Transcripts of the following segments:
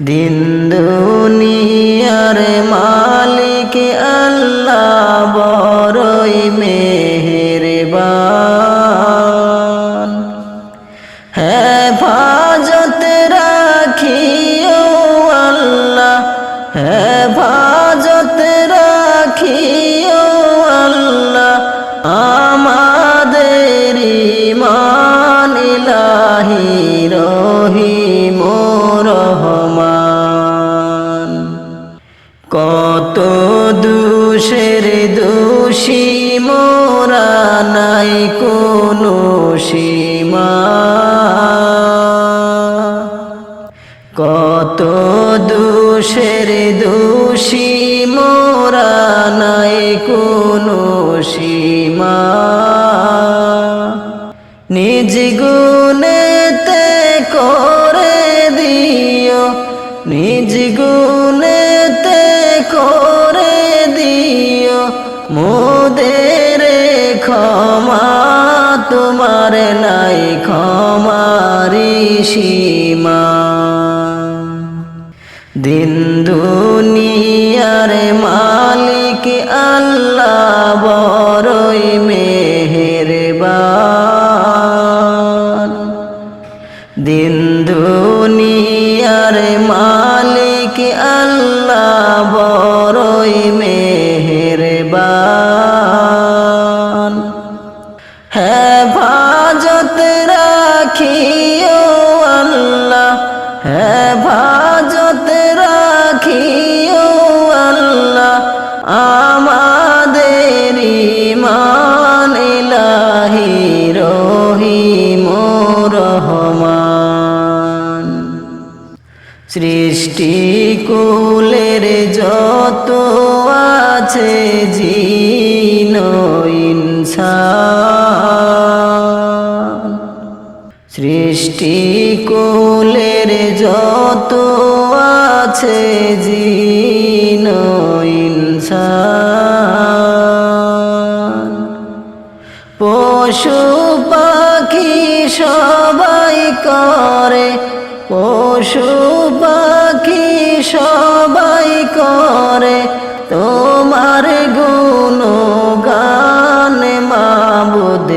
দিন দুনিয়ার মালিক দুষের দোষী, মোরা নাই কোনো সীমা। কত দুষের দোষী, মোরা নাই কোনো সীমা। নিজ গুণেতে করে মোদের ক্ষমা তোমার নাই ক্ষমারি সীমা। দিন দুনিয়ার মালিক আল্লাহ মেহেরবান হেফাজত রাখিও আল্লাহ, হেফাজত রাখিও আল্লাহ। আমাদের ইমান ইলাহি রহিম রহমান। সৃষ্টি কুলের যত আছে জিন ইনসান সৃষ্টি কুলের যত আছে জিন ইনসান। পশু পাখি সবাই করে, পশু পাখি সবাই করে তোমার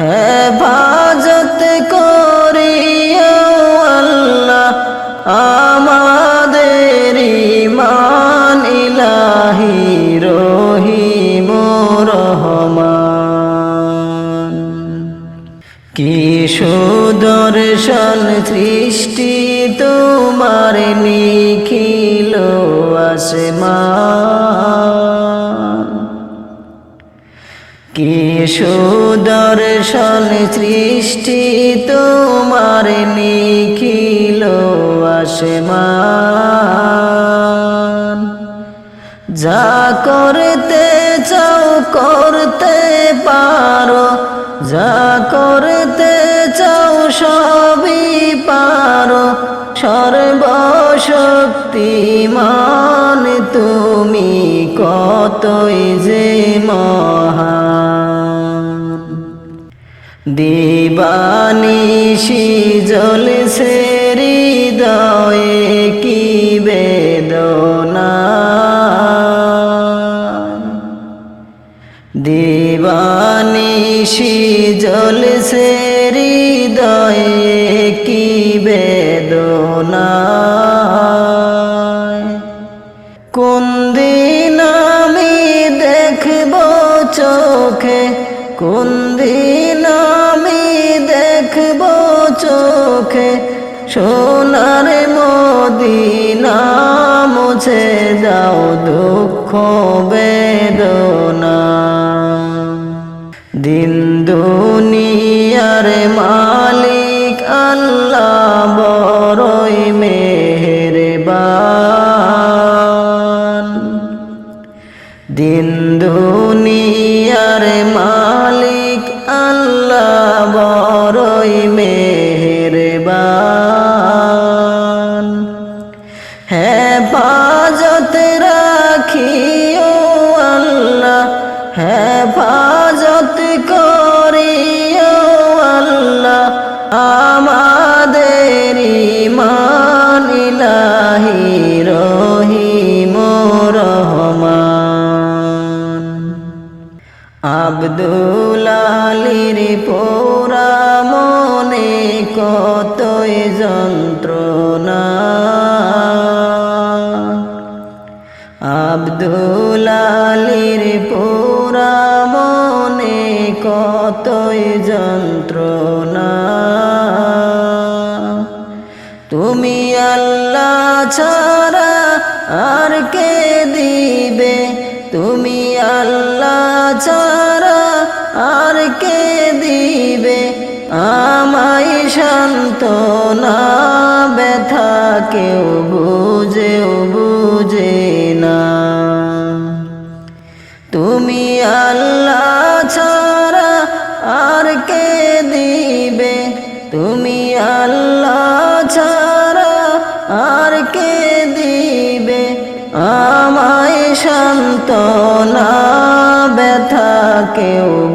হেফাজত করিও আল্লাহ আমাদের ইমান ইলাহি রহিম রহমান। কি সুদর্শন সৃষ্টি তোমার নিখিল আসমান। কি সৃষ্টি তোমার নিখিল আসমান? যা করতে চাও করতে পারো, যা করতে চাও সবই পারো। সর্বশক্তিমান তুমি কত দিবানিশি জলসে হৃদয়ে কি বেদনা? দিবানিশি জলসে হৃদয়ে সোনার মদিনা মুছে দাও দুঃখ বেদনা। দিন দুনিয়ার মালিক আল্লাহ বড়ই মেহেরবান। দিন দুনিয়ার আব্দুল আলীর পোরা মনে কতই যন্ত্রণা। আবদুলালির পোরা মনে কতই যন্ত্রণা। আর কে দিবে? আমায় শান্তনা ব্যথা কেউ বুঝেও বুঝে না। তুমি আল্লাহ ছাড়া আর কে দিবে? তুমি আল্লাহ ছাড়া আর কে দিবে? আমায় শান্তনা ব্যথা কেউ